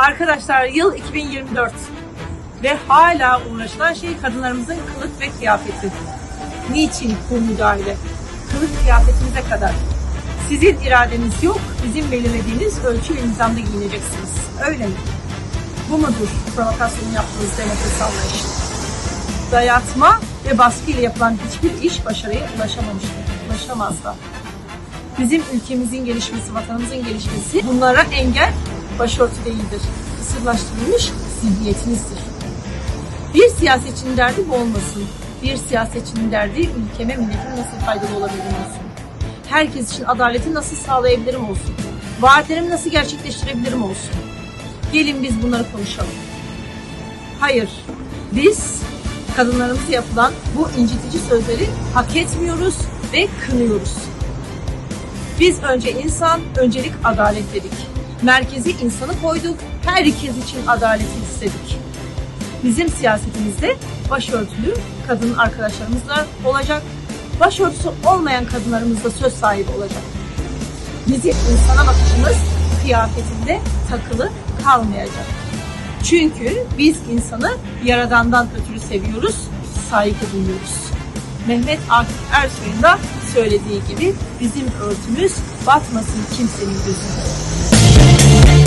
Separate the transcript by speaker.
Speaker 1: Arkadaşlar yıl 2024 ve hala uğraşılan şey kadınlarımızın kılık ve kıyafeti. Niçin bu müdahale? Kılık kıyafetinize kadar. Sizin iradeniz yok, bizim belirlediğiniz ölçü ve nizamda giyineceksiniz. Öyle mi? Bu mudur provokasyonu yaptığınız demokrasi anlayışı? Dayatma ve baskı ile yapılan hiçbir iş başarıya ulaşamamıştır. Ulaşamaz da. Bizim ülkemizin gelişmesi, vatanımızın gelişmesi bunlara engel başörtü değildir. Kısırlaştırılmış zihniyetinizdir. Bir siyasetçinin derdi bu olmasın. Bir siyasetçinin derdi ülkeme, milletime nasıl faydalı olabilirim olsun. Herkes için adaleti nasıl sağlayabilirim olsun. Vaatlerimi nasıl gerçekleştirebilirim olsun. Gelin biz bunları konuşalım. Hayır, biz kadınlarımıza yapılan bu incitici sözleri hak etmiyoruz ve kınıyoruz. Biz önce insan, öncelik adalet dedik. Merkezi insanı koyduk, herkes için adaleti istedik. Bizim siyasetimizde başörtülü kadın arkadaşlarımızla olacak, başörtüsü olmayan kadınlarımız da söz sahibi olacak. Bizim insana bakışımız kıyafetinde takılı kalmayacak. Çünkü biz insanı yaradandan ötürü seviyoruz, saygı duyuyoruz. Mehmet Akif Ersoy'un da söylediği gibi bizim örtümüz batmasın kimsenin Thank